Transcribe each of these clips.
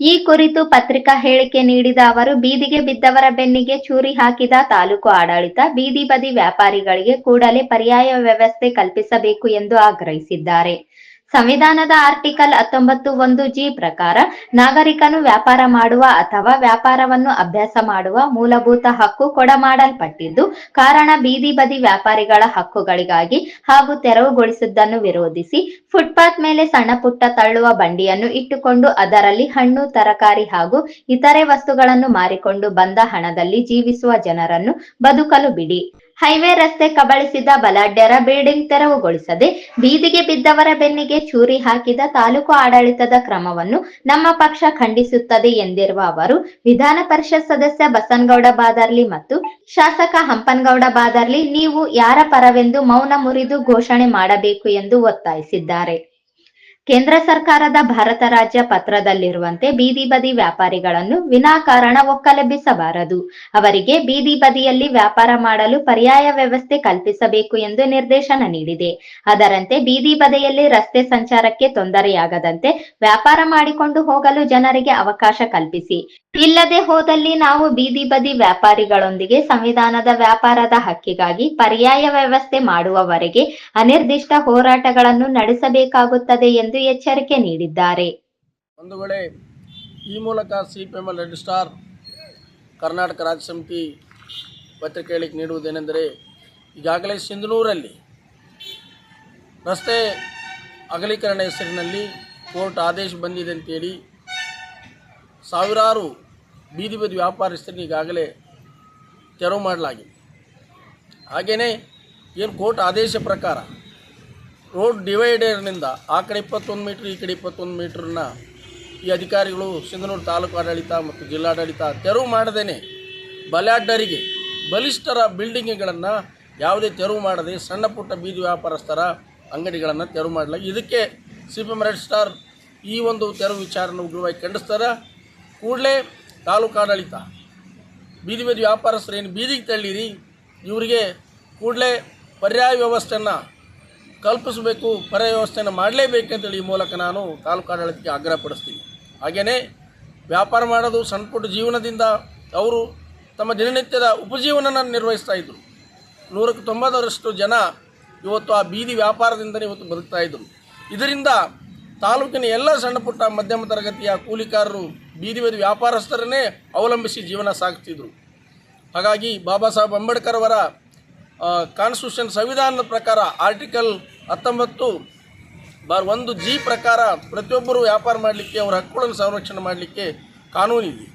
ಈ ಕುರಿತು ಪತ್ರಿಕಾ ಹೇಳಿಕೆ ನೀಡಿದ ಅವರು, ಬೀದಿಗೆ ಬಿದ್ದವರ ಬೆನ್ನಿಗೆ ಚೂರಿ ಹಾಕಿದ ತಾಲೂಕು ಆಡಳಿತ ಬೀದಿ ಬದಿ ವ್ಯಾಪಾರಿಗಳಿಗೆ ಕೂಡಲೇ ಪರ್ಯಾಯ ವ್ಯವಸ್ಥೆ ಕಲ್ಪಿಸಬೇಕು ಎಂದು ಆಗ್ರಹಿಸಿದ್ದಾರೆ. ಸಂವಿಧಾನದ ಆರ್ಟಿಕಲ್ ಹತ್ತೊಂಬತ್ತು ಒಂದು ಜಿ ಪ್ರಕಾರ ನಾಗರಿಕನು ವ್ಯಾಪಾರ ಮಾಡುವ ಅಥವಾ ವ್ಯಾಪಾರವನ್ನು ಅಭ್ಯಾಸ ಮಾಡುವ ಮೂಲಭೂತ ಹಕ್ಕು ಕೊಡಮಾಡಲ್ಪಟ್ಟಿದ್ದು, ಕಾರಣ ಬೀದಿ ಬದಿ ವ್ಯಾಪಾರಿಗಳ ಹಕ್ಕುಗಳಿಗಾಗಿ ಹಾಗೂ ತೆರವುಗೊಳಿಸಿದ್ದನ್ನು ವಿರೋಧಿಸಿ, ಫುಟ್ಪಾತ್ ಮೇಲೆ ಸಣ್ಣ ಪುಟ್ಟ ತಳ್ಳುವ ಬಂಡಿಯನ್ನು ಇಟ್ಟುಕೊಂಡು ಅದರಲ್ಲಿ ಹಣ್ಣು, ತರಕಾರಿ ಹಾಗೂ ಇತರೆ ವಸ್ತುಗಳನ್ನು ಮಾರಿಕೊಂಡು ಬಂದ ಹಣದಲ್ಲಿ ಜೀವಿಸುವ ಜನರನ್ನು ಬದುಕಲು ಬಿಡಿ. ಹೈವೇ ರಸ್ತೆ ಕಬಳಿಸಿದ ಬಲಾಢ್ಯರ ಬಿಲ್ಡಿಂಗ್ ತೆರವುಗೊಳಿಸದೆ ಬೀದಿಗೆ ಬಿದ್ದವರ ಬೆನ್ನಿಗೆ ಚೂರಿ ಹಾಕಿದ ತಾಲೂಕು ಆಡಳಿತದ ಕ್ರಮವನ್ನು ನಮ್ಮ ಪಕ್ಷ ಖಂಡಿಸುತ್ತದೆ ಎಂದಿರುವ ಅವರು, ವಿಧಾನ ಪರಿಷತ್ ಸದಸ್ಯ ಬಸನ್ಗೌಡ ಬಾದರ್ಲಿ ಮತ್ತು ಶಾಸಕ ಹಂಪನಗೌಡ ಬಾದರ್ಲಿ, ನೀವು ಯಾರ ಪರವೆಂದು ಮೌನ ಮುರಿದು ಘೋಷಣೆ ಮಾಡಬೇಕು ಎಂದು ಒತ್ತಾಯಿಸಿದ್ದಾರೆ. ಕೇಂದ್ರ ಸರ್ಕಾರದ ಭಾರತ ರಾಜ್ಯ ಪತ್ರದಲ್ಲಿರುವಂತೆ ಬೀದಿ ಬದಿ ವ್ಯಾಪಾರಿಗಳನ್ನು ವಿನಾಕಾರಣ ಒಕ್ಕಲೆಬ್ಬಿಸಬಾರದು. ಅವರಿಗೆ ಬೀದಿ ಬದಿಯಲ್ಲಿ ವ್ಯಾಪಾರ ಮಾಡಲು ಪರ್ಯಾಯ ವ್ಯವಸ್ಥೆ ಕಲ್ಪಿಸಬೇಕು ಎಂದು ನಿರ್ದೇಶನ ನೀಡಿದೆ. ಅದರಂತೆ ಬೀದಿ ಬದಿಯಲ್ಲಿ ರಸ್ತೆ ಸಂಚಾರಕ್ಕೆ ತೊಂದರೆಯಾಗದಂತೆ ವ್ಯಾಪಾರ ಮಾಡಿಕೊಂಡು ಹೋಗಲು ಜನರಿಗೆ ಅವಕಾಶ ಕಲ್ಪಿಸಿ. ಇಲ್ಲದೆ ಹೋದಲ್ಲಿ ನಾವು ಬೀದಿ ಬದಿ ವ್ಯಾಪಾರಿಗಳೊಂದಿಗೆ ಸಂವಿಧಾನದ ವ್ಯಾಪಾರದ ಹಕ್ಕಿಗಾಗಿ ಪರ್ಯಾಯ ವ್ಯವಸ್ಥೆ ಮಾಡುವವರೆಗೆ ಅನಿರ್ದಿಷ್ಟ ಹೋರಾಟಗಳನ್ನು ನಡೆಸಬೇಕಾಗುತ್ತದೆ ಎಂದು ಎಚ್ಚರಿಕೆ ನೀಡಿದ್ದಾರೆ. ಒಂದು ವೇಳೆ ಈ ಮೂಲಕ C P M L red star Karnataka ರಾಜ್ಯ ಸಮಿತಿ ಪತ್ರಿಕೆ ಹೇಳಿಕೆ ನೀಡುವುದೇನೆಂದರೆ ಈಗಾಗಲೇ ಸಿಂಧನೂರಲ್ಲಿ ರಸ್ತೆ ಅಗಲೀಕರಣ ಹೆಸರಿನಲ್ಲಿ ಕೋರ್ಟ್ ಆದೇಶ ಬಂದಿದೆ ಅಂತೇಳಿ ಸಾವಿರಾರು ಬೀದಿ ಬದಿ ವ್ಯಾಪಾರಸ್ಥರನ್ನು ಈಗಾಗಲೇ ತೆರವು ಮಾಡಲಾಗಿದೆ. ಹಾಗೆಯೇ ಏನು ಕೋರ್ಟ್ ಆದೇಶ ಪ್ರಕಾರ ರೋಡ್ ಡಿವೈಡರ್ನಿಂದ ಆ ಕಡೆ ಇಪ್ಪತ್ತೊಂದು ಮೀಟ್ರ್, ಈ ಕಡೆ ಇಪ್ಪತ್ತೊಂದು ಮೀಟ್ರನ್ನ ಈ ಅಧಿಕಾರಿಗಳು ಸಿಂಧನೂರು ತಾಲೂಕು ಆಡಳಿತ ಮತ್ತು ಜಿಲ್ಲಾಡಳಿತ ತೆರವು ಮಾಡದೇನೆ. ಬಲಾಢ್ಯರಿಗೆ ಬಲಿಷ್ಠರ ಬಿಲ್ಡಿಂಗ್ಗಳನ್ನು ಯಾವುದೇ ತೆರವು ಮಾಡದೆ ಸಣ್ಣ ಪುಟ್ಟ ಬೀದಿ ವ್ಯಾಪಾರಸ್ಥರ ಅಂಗಡಿಗಳನ್ನು ತೆರವು ಮಾಡಲಾಗಿ ಇದಕ್ಕೆ ಸಿ ಪಿ ಸ್ಟಾರ್ ಈ ಒಂದು ತೆರವು ವಿಚಾರನ ಉಗ್ರವಾಗಿ ಖಂಡಿಸ್ತಾರೆ. ಕೂಡಲೇ ತಾಲೂಕು ಆಡಳಿತ, ಬೀದಿ ಬೀದಿ ವ್ಯಾಪಾರಸ್ಥರು ಏನು ಬೀದಿಗೆ ತಳ್ಳಿರಿ, ಇವರಿಗೆ ಕೂಡಲೇ ಪರ್ಯಾಯ ವ್ಯವಸ್ಥೆಯನ್ನು ಕಲ್ಪಿಸಬೇಕು ವ್ಯವಸ್ಥೆಯನ್ನು ಮಾಡಲೇಬೇಕಂತೇಳಿ ಈ ಮೂಲಕ ನಾನು ತಾಲೂಕು ಆಡಳಿತಕ್ಕೆ ಆಗ್ರಹಪಡಿಸ್ತೀನಿ ಹಾಗೆಯೇ ವ್ಯಾಪಾರ ಮಾಡೋದು ಸಣ್ಣ ಪುಟ್ಟ ಜೀವನದಿಂದ ಅವರು ತಮ್ಮ ದಿನನಿತ್ಯದ ಉಪಜೀವನ ನಿರ್ವಹಿಸ್ತಾ ಇದ್ದರು ನೂರಕ್ಕೆ ತೊಂಬತ್ತರಷ್ಟು ಜನ ಇವತ್ತು ಆ ಬೀದಿ ವ್ಯಾಪಾರದಿಂದಲೇ ಇವತ್ತು ಬದುಕ್ತಾ ಇದ್ದರು ಇದರಿಂದ ತಾಲೂಕಿನ ಎಲ್ಲ ಸಣ್ಣ ಪುಟ್ಟ ಮಧ್ಯಮ ತರಗತಿಯ ಕೂಲಿಕಾರರು ಬೀದಿ ಬದಿ ವ್ಯಾಪಾರಸ್ಥರನ್ನೇ ಅವಲಂಬಿಸಿ ಜೀವನ ಸಾಗ್ತಿದ್ರು ಹಾಗಾಗಿ ಬಾಬಾ ಸಾಹೇಬ್ ಅಂಬೇಡ್ಕರ್ ಅವರ ಕಾನ್ಸ್ಟಿಟ್ಯೂಷನ್ ಸಂವಿಧಾನದ ಪ್ರಕಾರ ಆರ್ಟಿಕಲ್ ಹತ್ತೊಂಬತ್ತು ಬಾರ್ ಒಂದು ಜಿ ಪ್ರಕಾರ ಪ್ರತಿಯೊಬ್ಬರು ವ್ಯಾಪಾರ ಮಾಡಲಿಕ್ಕೆ, ಅವರ ಹಕ್ಕುಗಳನ್ನು ಸಂರಕ್ಷಣೆ ಮಾಡಲಿಕ್ಕೆ ಕಾನೂನಿದೆ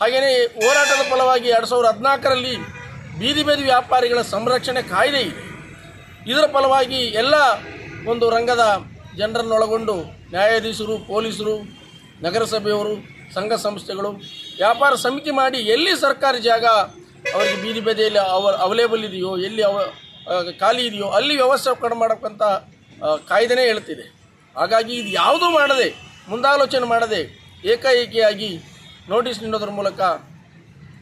ಹಾಗೆಯೇ ಹೋರಾಟದ ಫಲವಾಗಿ ಎರಡು ಸಾವಿರದ ಹದಿನಾಲ್ಕರಲ್ಲಿ ಬೀದಿ ಬೀದಿ ವ್ಯಾಪಾರಿಗಳ ಸಂರಕ್ಷಣೆ ಕಾಯ್ದೆ ಇದೆ. ಇದರ ಫಲವಾಗಿ ಎಲ್ಲ ಒಂದು ರಂಗದ ಜನರನ್ನೊಳಗೊಂಡು ನ್ಯಾಯಾಧೀಶರು, ಪೊಲೀಸರು, ನಗರಸಭೆಯವರು, ಸಂಘ ಸಂಸ್ಥೆಗಳು, ವ್ಯಾಪಾರ ಸಮಿತಿ ಮಾಡಿ ಎಲ್ಲಿ ಸರ್ಕಾರಿ ಜಾಗ ಅವರಿಗೆ ಬೀದಿ ಬದಿಯಲ್ಲಿ ಅವ ಅವೈಲೇಬಲ್ ಇದೆಯೋ, ಎಲ್ಲಿ ಅವ ಖಾಲಿ ಇದೆಯೋ, ಅಲ್ಲಿ ವ್ಯವಸ್ಥೆ ಕಡಿಮೆ ಮಾಡಕ್ಕಂಥ ಕಾಯ್ದೆನೇ ಹೇಳ್ತಿದೆ. ಹಾಗಾಗಿ ಇದು ಯಾವುದೂ ಮಾಡದೆ, ಮುಂದಾಲೋಚನೆ ಮಾಡದೆ, ಏಕಾಏಕಿಯಾಗಿ ನೋಟಿಸ್ ನೀಡೋದ್ರ ಮೂಲಕ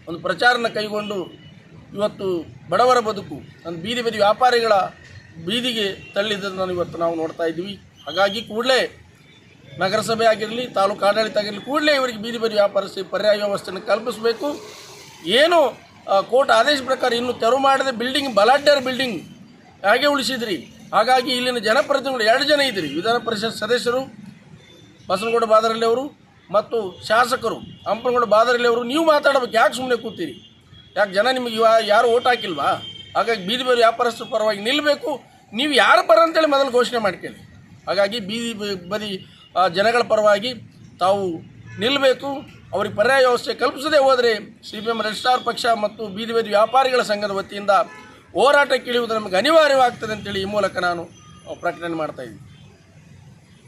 ಒಂದು ಪ್ರಚಾರನ ಕೈಗೊಂಡು ಇವತ್ತು ಬಡವರ ಬದುಕು, ಒಂದು ಬೀದಿ ಬದಿ ವ್ಯಾಪಾರಿಗಳ ಬೀದಿಗೆ ತಳ್ಳಿದ್ದನ್ನು ಇವತ್ತು ನಾವು ನೋಡ್ತಾ ಇದ್ದೀವಿ. ಹಾಗಾಗಿ ಕೂಡಲೇ ನಗರಸಭೆ ಆಗಿರಲಿ, ತಾಲೂಕು ಆಡಳಿತ ಆಗಿರಲಿ, ಕೂಡಲೇ ಇವರಿಗೆ ಬೀದಿ ಬದಿ ವ್ಯಾಪಾರಿಸಿ ಪರ್ಯಾಯ ವ್ಯವಸ್ಥೆಯನ್ನು ಕಲ್ಪಿಸಬೇಕು. ಏನು ಕೋರ್ಟ್ ಆದೇಶ ಪ್ರಕಾರ ಇನ್ನು ತೆರವು ಮಾಡದೆ ಬಿಲ್ಡಿಂಗ್ ಬಲಾಢ್ಯರ ಬಿಲ್ಡಿಂಗ್ ಹಾಗೆ ಉಳಿಸಿದ್ರಿ. ಹಾಗಾಗಿ ಇಲ್ಲಿನ ಜನಪ್ರತಿನಿಧಿಗಳು ಎರಡು ಜನ ಇದ್ರಿ. ವಿಧಾನ ಪರಿಷತ್ ಸದಸ್ಯರು ಬಸನಗೌಡ ಬಾದರಳ್ಳಿ ಅವರು ಮತ್ತು ಶಾಸಕರು ಹಂಪನಗೌಡ ಬಾದರಳ್ಳಿ ಅವರು. ನೀವು ಮಾತಾಡಬೇಕು, ಯಾಕೆ ಸುಮ್ಮನೆ ಕೂತೀರಿ? ಯಾಕೆ ಜನ ನಿಮಗೆ ಇವ ಯಾರು ಓಟ್ ಹಾಕಿಲ್ವಾ? ಹಾಗಾಗಿ ಬೀದಿ ಬೇರೆ ವ್ಯಾಪಾರಸ್ಥರ ಪರವಾಗಿ ನಿಲ್ಲಬೇಕು ನೀವು ಯಾರು ಪರ ಅಂತೇಳಿ ಮೊದಲು ಘೋಷಣೆ ಮಾಡ್ಕೊಳ್ಳಿ ಹಾಗಾಗಿ ಬೀದಿ ಬದಿ ಜನಗಳ ಪರವಾಗಿ ತಾವು ನಿಲ್ಲಬೇಕು ಅವ್ರಿಗೆ ಪರ್ಯಾಯ ವ್ಯವಸ್ಥೆ ಕಲ್ಪಿಸದೇ ಹೋದರೆ ಸಿ ಪಿ ಎಂ ರಿಜಿಸ್ಟಾರ್ ಪಕ್ಷ ಮತ್ತು ಬೀದಿ ಬೀದಿ ವ್ಯಾಪಾರಿಗಳ ಸಂಘದ ವತಿಯಿಂದ ಹೋರಾಟಕ್ಕೆ ಇಳಿಯುವುದು ನಮಗೆ ಅನಿವಾರ್ಯವಾಗ್ತದೆ ಅಂತೇಳಿ ಈ ಮೂಲಕ ನಾನು ಪ್ರಕಟಣೆ ಮಾಡ್ತಾ ಇದ್ದೀನಿ.